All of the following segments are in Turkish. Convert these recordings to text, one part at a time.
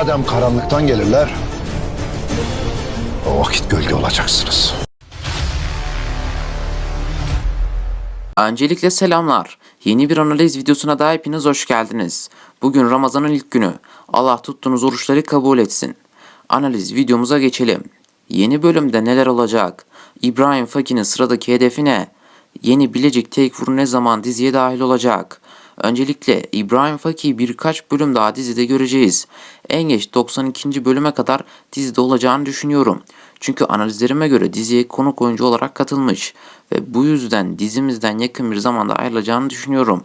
Madem karanlıktan gelirler, o vakit gölge olacaksınız. Öncelikle selamlar. Yeni bir analiz videosuna da hepiniz hoş geldiniz. Bugün Ramazan'ın ilk günü. Allah tuttuğunuz oruçları kabul etsin. Analiz videomuza geçelim. Yeni bölümde neler olacak? İbrahim Faki'nin sıradaki hedefi ne? Yeni Bilecik Tekfur ne zaman diziye dahil olacak? Öncelikle İbrahim Faki'yi birkaç bölüm daha dizide göreceğiz. En geç 92. bölüme kadar dizide olacağını düşünüyorum. Çünkü analizlerime göre diziye konuk oyuncu olarak katılmış ve bu yüzden dizimizden yakın bir zamanda ayrılacağını düşünüyorum.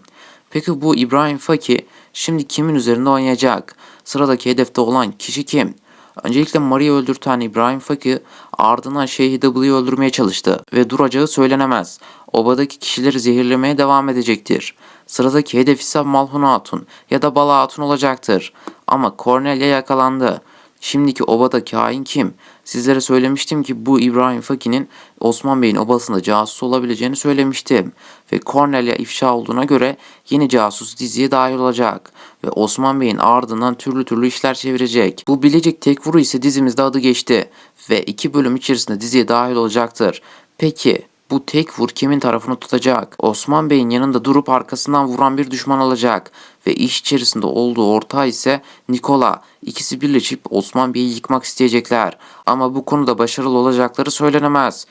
Peki bu İbrahim Faki şimdi kimin üzerinde oynayacak? Sıradaki hedefte olan kişi kim? Öncelikle Maria öldürten İbrahim Faki ardından Şeyh W'yi öldürmeye çalıştı ve duracağı söylenemez. Obadaki kişileri zehirlemeye devam edecektir. Sıradaki hedef ise Malhun Hatun ya da Bala Hatun olacaktır. Ama Cornelia yakalandı. Şimdiki obadaki hain kim? Sizlere söylemiştim ki bu İbrahim Faki'nin Osman Bey'in obasında casus olabileceğini söylemiştim. Ve Cornelia ifşa olduğuna göre yeni casus diziye dahil olacak. Ve Osman Bey'in ardından türlü türlü işler çevirecek. Bu Bilecik Tekfuru ise dizimizde adı geçti. Ve iki bölüm içerisinde diziye dahil olacaktır. Peki bu tek vur kimin tarafını tutacak? Osman Bey'in yanında durup arkasından vuran bir düşman olacak. Ve iş içerisinde olduğu ortağı ise Nikola. İkisi birleşip Osman Bey'i yıkmak isteyecekler. Ama bu konuda başarılı olacakları söylenemez.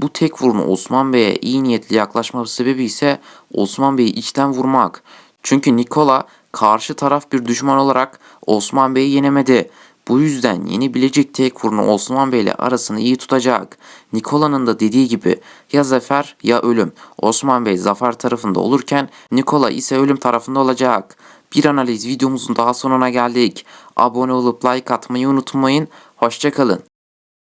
Bu tek vurun Osman Bey'e iyi niyetli yaklaşması sebebi ise Osman Bey'i içten vurmak. Çünkü Nikola karşı taraf bir düşman olarak Osman Bey'i yenemedi. Bu yüzden yeni Bilecik tek vurunu Osman Bey ile arasını iyi tutacak. Nikola'nın da dediği gibi ya zafer ya ölüm. Osman Bey zafer tarafında olurken Nikola ise ölüm tarafında olacak. Bir analiz videomuzun daha sonuna geldik. Abone olup like atmayı unutmayın. Hoşçakalın.